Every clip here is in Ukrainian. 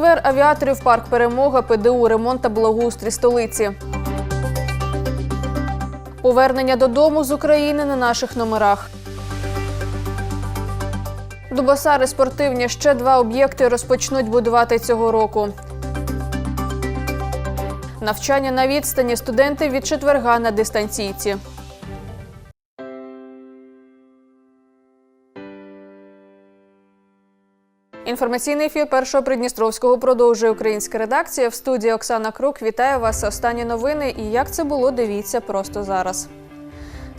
Сквер авіаторів, парк Перемога, ПДУ, ремонт та благоустрій столиці. Повернення додому з України на наших номерах. Дубасари спортивні ще два об'єкти розпочнуть будувати цього року. Навчання на відстані студенти від четверга на дистанційці. Інформаційний ефір першого Придністровського продовжує українська редакція. В студії Оксана Крук вітає вас. Останні новини. І як це було, дивіться просто зараз.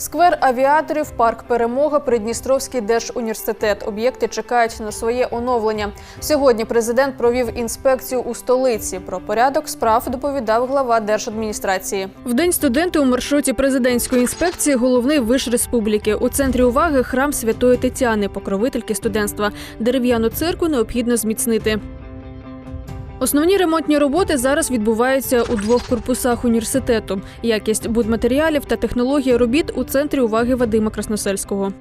Сквер авіаторів, парк Перемога, Придністровський держуніверситет. Об'єкти чекають на своє оновлення. Сьогодні президент провів інспекцію у столиці. Про порядок справ доповідав глава держадміністрації. В день студенти у маршруті президентської інспекції головний виш республіки. У центрі уваги храм Святої Тетяни, покровительки студентства. Дерев'яну церкву необхідно зміцнити. Основні ремонтні роботи зараз відбуваються у двох корпусах університету. Якість будматеріалів та технологія робіт у центрі уваги Вадима Красносельського.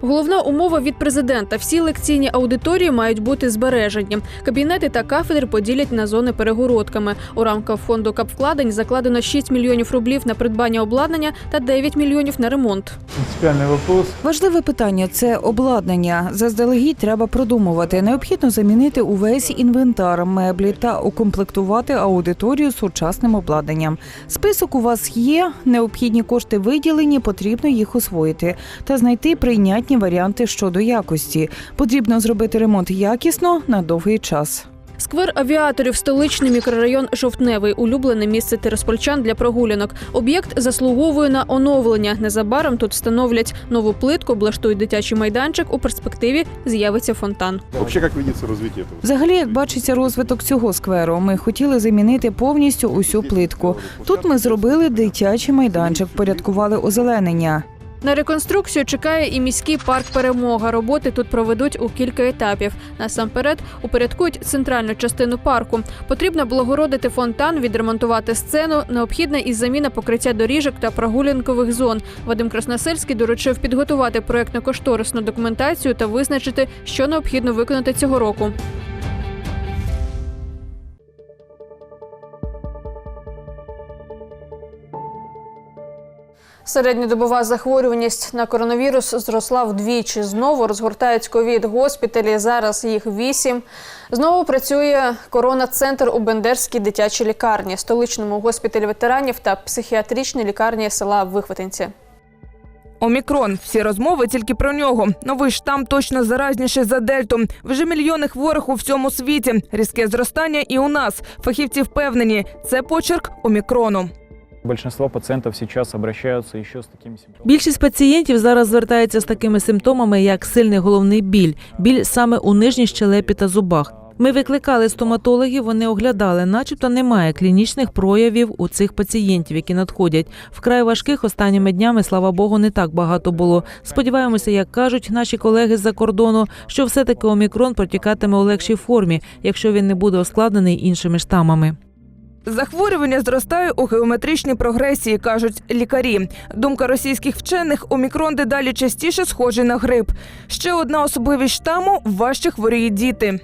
Головна умова від президента: всі лекційні аудиторії мають бути збережені. Кабінети та кафедри поділять на зони перегородками. У рамках фонду капвкладень закладено 6 мільйонів рублів на придбання обладнання та 9 мільйонів на ремонт. Принципіальний вопрос. Важливе питання це обладнання. Заздалегідь треба продумувати. Необхідно замінити увесь інвентар, меблі та укомплектувати аудиторію сучасним обладнанням. Список у вас є. Необхідні кошти виділені, потрібно їх освоїти та знайти прийнятні варіанти щодо якості. Потрібно зробити ремонт якісно на довгий час. Сквер авіаторів, столичний мікрорайон Жовтневий, улюблене місце тираспольчан для прогулянок. Об'єкт заслуговує на оновлення. Незабаром тут встановлять нову плитку, облаштують дитячий майданчик. У перспективі з'явиться фонтан. Видится развитие? Взагалі, як бачиться розвиток цього скверу, ми хотіли замінити повністю усю плитку. Тут ми зробили дитячий майданчик, порядкували озеленення. На реконструкцію чекає і міський парк Перемога. Роботи тут проведуть у кілька етапів. Насамперед упорядкують центральну частину парку. Потрібно облагородити фонтан, відремонтувати сцену. Необхідна і заміна покриття доріжок та прогулянкових зон. Вадим Красносельський доручив підготувати проектно-кошторисну документацію та визначити, що необхідно виконати цього року. Середньодобова захворюваність на коронавірус зросла вдвічі. Знову розгортають ковід госпіталі. Зараз їх вісім. Знову працює корона-центр у Бендерській дитячій лікарні, столичному госпіталі ветеранів та психіатричній лікарні села Вихватинці. Омікрон. Всі розмови тільки про нього. Новий штам точно заразніший за дельту. Вже мільйони хворих у всьому світі. Різке зростання і у нас. Фахівці впевнені, це почерк омікрону. Большинство пациентов сейчас обращаются еще с такими симптомами. Більшість пацієнтів зараз звертаються з такими симптомами, як сильний головний біль, біль саме у нижній щелепі та зубах. Ми викликали стоматологів, вони оглядали, начебто немає клінічних проявів у цих пацієнтів, які надходять. Вкрай важких останніми днями, слава Богу, не так багато було. Сподіваємося, як кажуть наші колеги з-за кордону, що все-таки омікрон протікатиме у легшій формі, якщо він не буде ускладнений іншими штамами. Захворювання зростає у геометричній прогресії, кажуть лікарі. Думка російських вчених омікрон дедалі частіше схожий на грип. Ще одна особливість штаму важче хворіють діти.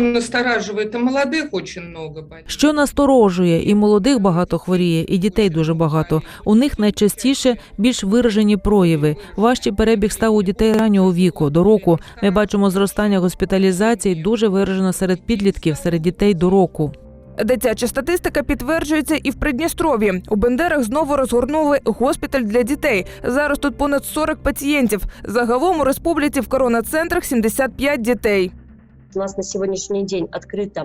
Настораживает, и молодых очень много болеет. Що насторожує, і молодих багато хворіє, і дітей дуже багато. У них найчастіше більш виражені прояви. Важчий перебіг став у дітей раннього віку до року. Ми бачимо зростання госпіталізацій дуже виражено серед підлітків, серед дітей до року. Дитяча статистика підтверджується і в Придністров'ї. У Бендерах знову розгорнули госпіталь для дітей. Зараз тут понад 40 пацієнтів. Загалом у республіці в коронацентрах 75 дітей. У нас на сьогоднішній день открыто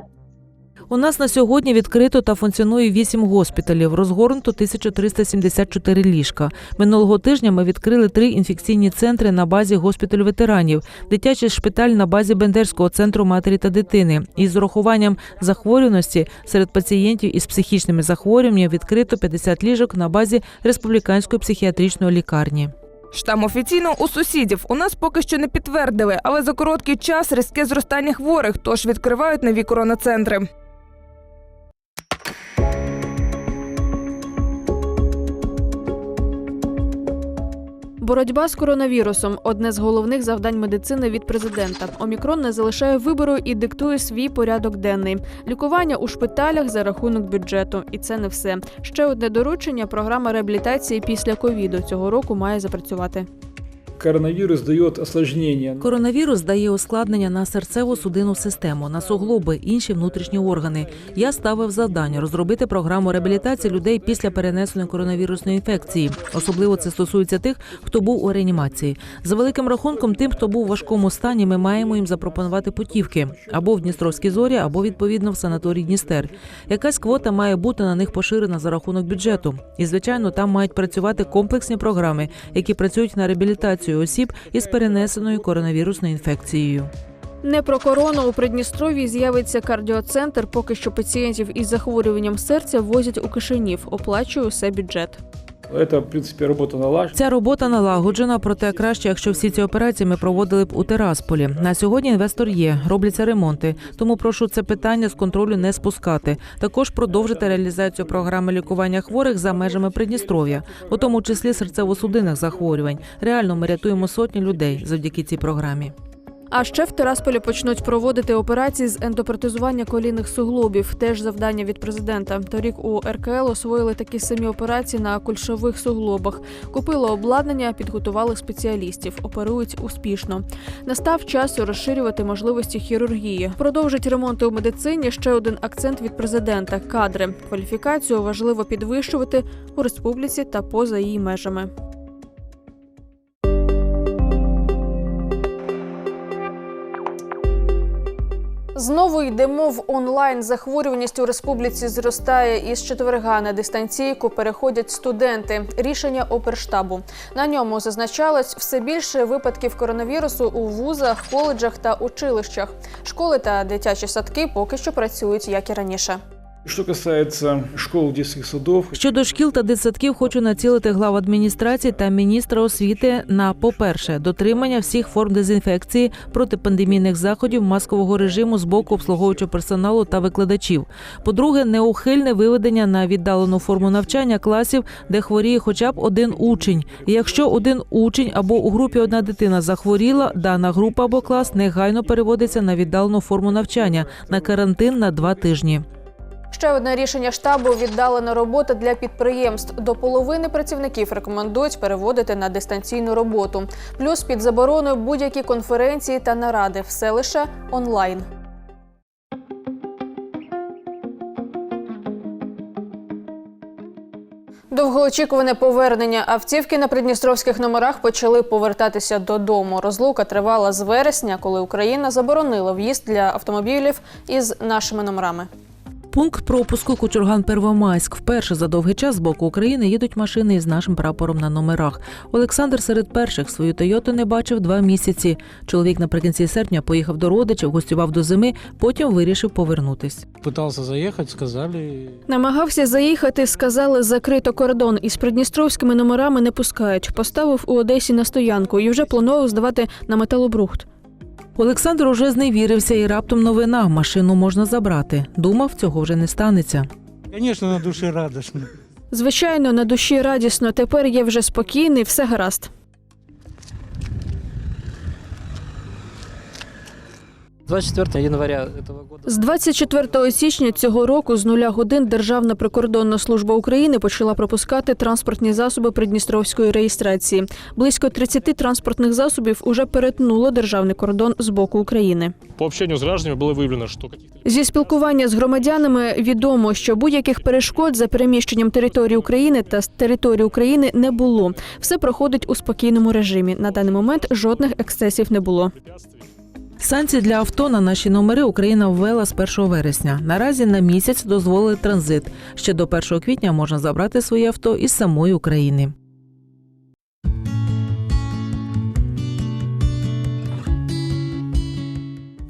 У нас на сьогодні відкрито та функціонує вісім госпіталів. Розгорнуто 1374 ліжка. Минулого тижня ми відкрили три інфекційні центри на базі госпіталю ветеранів, дитячий шпиталь на базі Бендерського центру матері та дитини. Із урахуванням захворюваності серед пацієнтів із психічними захворюваннями відкрито 50 ліжок на базі республіканської психіатричної лікарні. Штам офіційно у сусідів. У нас поки що не підтвердили, але за короткий час різке зростання хворих, тож відкривають нові коронацентри. Боротьба з коронавірусом одне з головних завдань медицини від президента. Омікрон не залишає вибору і диктує свій порядок денний. Лікування у шпиталях за рахунок бюджету. І це не все. Ще одне доручення. Програма реабілітації після ковіду цього року має запрацювати. Коронавирус дает осложнения. Коронавірус дає ускладнення на серцево-судинну систему, на суглоби, інші внутрішні органи. Я ставив завдання розробити програму реабілітації людей після перенесеної коронавірусної інфекції. Особливо це стосується тих, хто був у реанімації. За великим рахунком, тим, хто був у важкому стані, ми маємо їм запропонувати путівки або в Дністровській зорі, або відповідно в санаторій Дністер. Якась квота має бути на них поширена за рахунок бюджету. І звичайно, там мають працювати комплексні програми, які працюють на реабілітацію осіб із перенесеною коронавірусною інфекцією. Не про корону у Придністрові з'явиться кардіоцентр. Поки що пацієнтів із захворюванням серця возять у кишенів, оплачує усе бюджет. Это, в принципе, работа налажена. Ця робота налагоджена, проте краще, якщо всі ці операції ми проводили б у Терасполі. На сьогодні інвестор є, робляться ремонти. Тому прошу це питання з контролю не спускати. Також продовжити реалізацію програми лікування хворих за межами Придністров'я, у тому числі серцево-судинних захворювань. Реально ми рятуємо сотні людей завдяки цій програмі. А ще в Терасполі почнуть проводити операції з ендопротезування колінних суглобів. Теж завдання від президента. Торік у РКЛ освоїли такі самі операції на кульшових суглобах. Купили обладнання, підготували спеціалістів. Оперують успішно. Настав час розширювати можливості хірургії. Продовжить ремонти у медицині. Ще один акцент від президента кадри. Кваліфікацію важливо підвищувати у республіці та поза її межами. Знову йдемо в онлайн. Захворюваність у республіці зростає із четверга на дистанційку переходять студенти. Рішення оперштабу. На ньому зазначалось все більше випадків коронавірусу у вузах, коледжах та училищах. Школи та дитячі садки поки що працюють як і раніше. Что касается школ, детских садов, Щодо шкіл та дитсадків, хочу націлити глав адміністрації та міністра освіти на, по-перше, дотримання всіх форм дезінфекції, протипандемійних заходів, маскового режиму з боку обслуговуючого персоналу та викладачів. По-друге, неухильне виведення на віддалену форму навчання класів, де хворіє хоча б один учень. І якщо один учень або у групі одна дитина захворіла, дана група або клас негайно переводиться на віддалену форму навчання на карантин на два тижні. Ще одне рішення штабу віддалена робота для підприємств. До половини працівників рекомендують переводити на дистанційну роботу. Плюс під забороною будь-які конференції та наради. Все лише онлайн. Довгоочікуване повернення автівки на придністровських номерах почали повертатися додому. Розлука тривала з вересня, коли Україна заборонила в'їзд для автомобілів із нашими номерами. Пункт пропуску Кучурган Первомайськ. Вперше за довгий час з боку України їдуть машини із нашим прапором на номерах. Олександр серед перших свою Тойоту не бачив два місяці. Чоловік наприкінці серпня поїхав до родичів, гостював до зими, потім вирішив повернутись. Пытался заехать, сказали, Намагався заїхати, сказали, закрито кордон. Із придністровськими номерами не пускають. Поставив у Одесі на стоянку і вже планував здавати на металобрухт. Олександр уже зневірився і раптом новина машину можна забрати. Думав, цього вже не станеться. Звісно, на душі радісно. Звичайно, на душі радісно. Тепер є вже спокійний, все гаразд. 24 января этого года З 24 січня цього року з нуля годин Державна прикордонна служба України почала пропускати транспортні засоби придністровської реєстрації. Близько 30 транспортних засобів уже перетнуло державний кордон з боку України. По общению с гражданами было выявлено, что каких-то Зі спілкування з громадянами відомо, що будь-яких перешкод за переміщенням території України та з території України не було. Все проходить у спокійному режимі. На даний момент жодних ексцесів не було. Санкції для авто на наші номери Україна ввела з 1 вересня. Наразі на місяць дозволили транзит. Ще до 1 квітня можна забрати своє авто із самої України.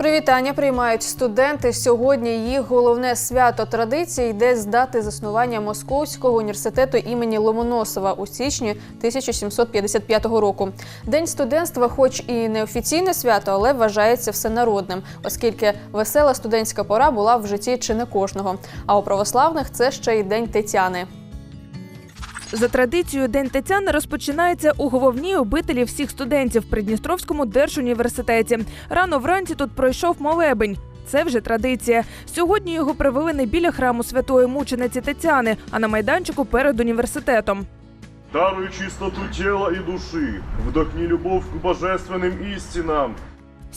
Привітання приймають студенти. Сьогодні їх головне свято традиції йде з дати заснування Московського університету імені Ломоносова у січні 1755 року. День студентства, хоч і не офіційне свято, але вважається всенародним, оскільки весела студентська пора була в житті чи не кожного. А у православних це ще й день Тетяни. За традицією, День Тетяни розпочинається у головній обителі всіх студентів в Придністровському держуніверситеті. Рано вранці тут пройшов молебень. Це вже традиція. Сьогодні його провели не біля храму святої мучениці Тетяни, а на майданчику перед університетом. Даруй чистоту тела и души, вдохни любовь к божественным истинам.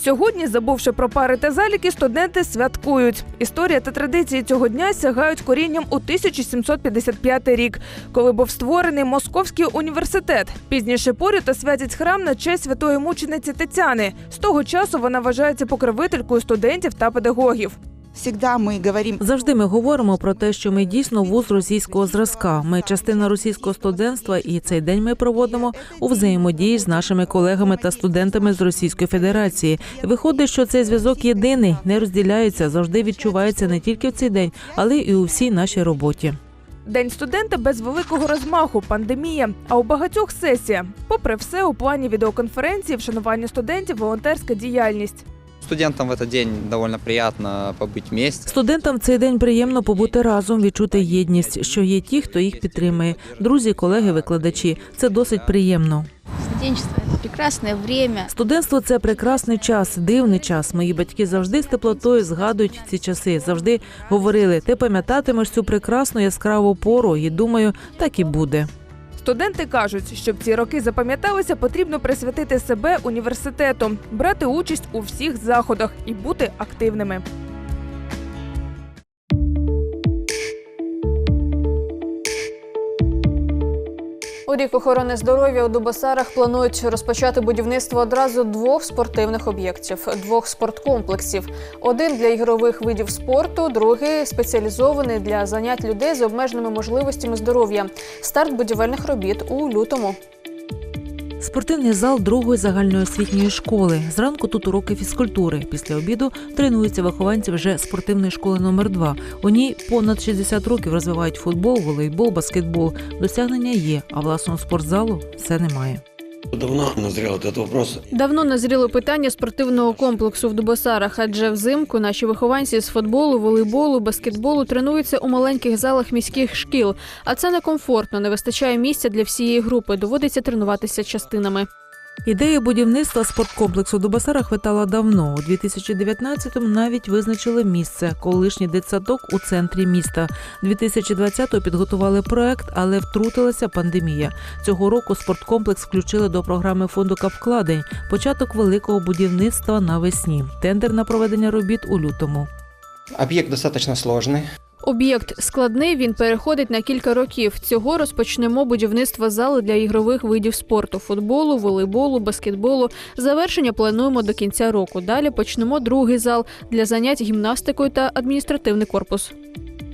Сьогодні, забувши про пари та заліки, студенти святкують. Історія та традиції цього дня сягають корінням у 1755 рік, коли був створений Московський університет. Пізніше поряд святять храм на честь святої мучениці Тетяни. З того часу вона вважається покровителькою студентів та педагогів. Всегда мы говорим Завжди ми говоримо про те, що ми дійсно вуз російського зразка. Ми частина російського студентства, і цей день ми проводимо у взаємодії з нашими колегами та студентами з Російської Федерації. Виходить, що цей зв'язок єдиний, не розділяється, завжди відчувається не тільки в цей день, але і у всій нашій роботі. День студента без великого розмаху, пандемія. А у багатьох сесія. Попри все, у плані відеоконференції, вшанування студентів, волонтерська діяльність. Студентам в этот день довольно приятно побыть вместе. Студентам в цей день приємно побути разом, відчути єдність, що є ті, хто їх підтримує. Друзі, колеги, викладачі. Це досить приємно. студенчество это прекрасное время. Студентство це прекрасний час, дивний час. Мої батьки завжди з теплотою згадують ці часи. Завжди говорили: ти пам'ятатимеш цю прекрасну яскраву пору, і думаю, так і буде. Студенти кажуть, щоб ці роки запам'яталися, потрібно присвятити себе університету, брати участь у всіх заходах і бути активними. Рік охорони здоров'я у Дубосарах планують розпочати будівництво одразу двох спортивних об'єктів, двох спорткомплексів. Один для ігрових видів спорту, другий спеціалізований для занять людей з обмеженими можливостями здоров'я. Старт будівельних робіт у лютому. Спортивний зал другої загальноосвітньої школи. Зранку тут уроки фізкультури. Після обіду тренуються вихованці вже спортивної школи номер 2 У ній понад 60 років розвивають футбол, волейбол, баскетбол. Досягнення є, а власного спортзалу все немає. Давно назрел этот вопрос. Давно назріло питання спортивного комплексу в Дубосарах, адже взимку наші вихованці з футболу, волейболу, баскетболу тренуються у маленьких залах міських шкіл. А це некомфортно, не вистачає місця для всієї групи. Доводиться тренуватися частинами. Ідея будівництва спорткомплексу до Басара хвитала давно. У 2019-му навіть визначили місце колишній дитсадок у центрі міста. 2020-го підготували проект, але втрутилася пандемія. Цього року спорткомплекс включили до програми фонду капвкладень. Початок великого будівництва навесні. Тендер на проведення робіт у лютому. Объект достаточно сложный. Об'єкт складний. Він переходить на кілька років. Цього розпочнемо будівництво зали для ігрових видів спорту: футболу, волейболу, баскетболу. Завершення плануємо до кінця року. Далі почнемо другий зал для занять гімнастикою та адміністративний корпус.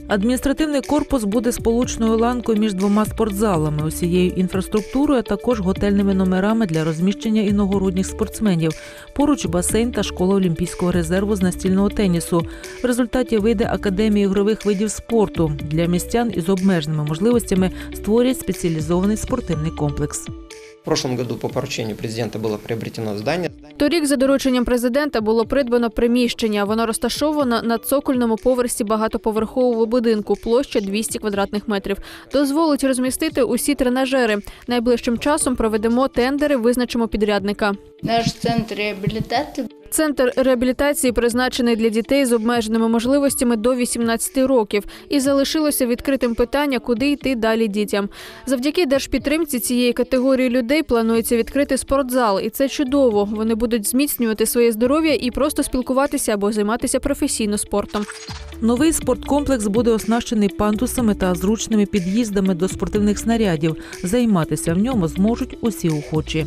Адміністративний корпус буде сполучною ланкою між двома спортзалами, усією інфраструктурою, а також готельними номерами для розміщення іногородніх спортсменів. Поруч басейн та школа Олімпійського резерву з настільного тенісу. В результаті вийде академія ігрових видів спорту. Для містян із обмеженими можливостями створять спеціалізований спортивний комплекс. В прошлом году по поручению президента было приобретено здание. Торік за дорученням президента було придбано приміщення. Воно розташовано на цокольному поверсі багатоповерхового будинку, площа 200 квадратних метрів. Дозволить розмістити усі тренажери. Найближчим часом проведемо тендери, визначимо підрядника. Наш центр реабилитации Центр реабілітації призначений для дітей з обмеженими можливостями до 18 років, і залишилося відкритим питання, куди йти далі дітям. Завдяки держпідтримці цієї категорії людей планується відкрити спортзал, і це чудово. Вони будуть зміцнювати своє здоров'я і просто спілкуватися або займатися професійно спортом. Новий спорткомплекс буде оснащений пандусами та зручними під'їздами до спортивних снарядів. Займатися в ньому зможуть усі охочі.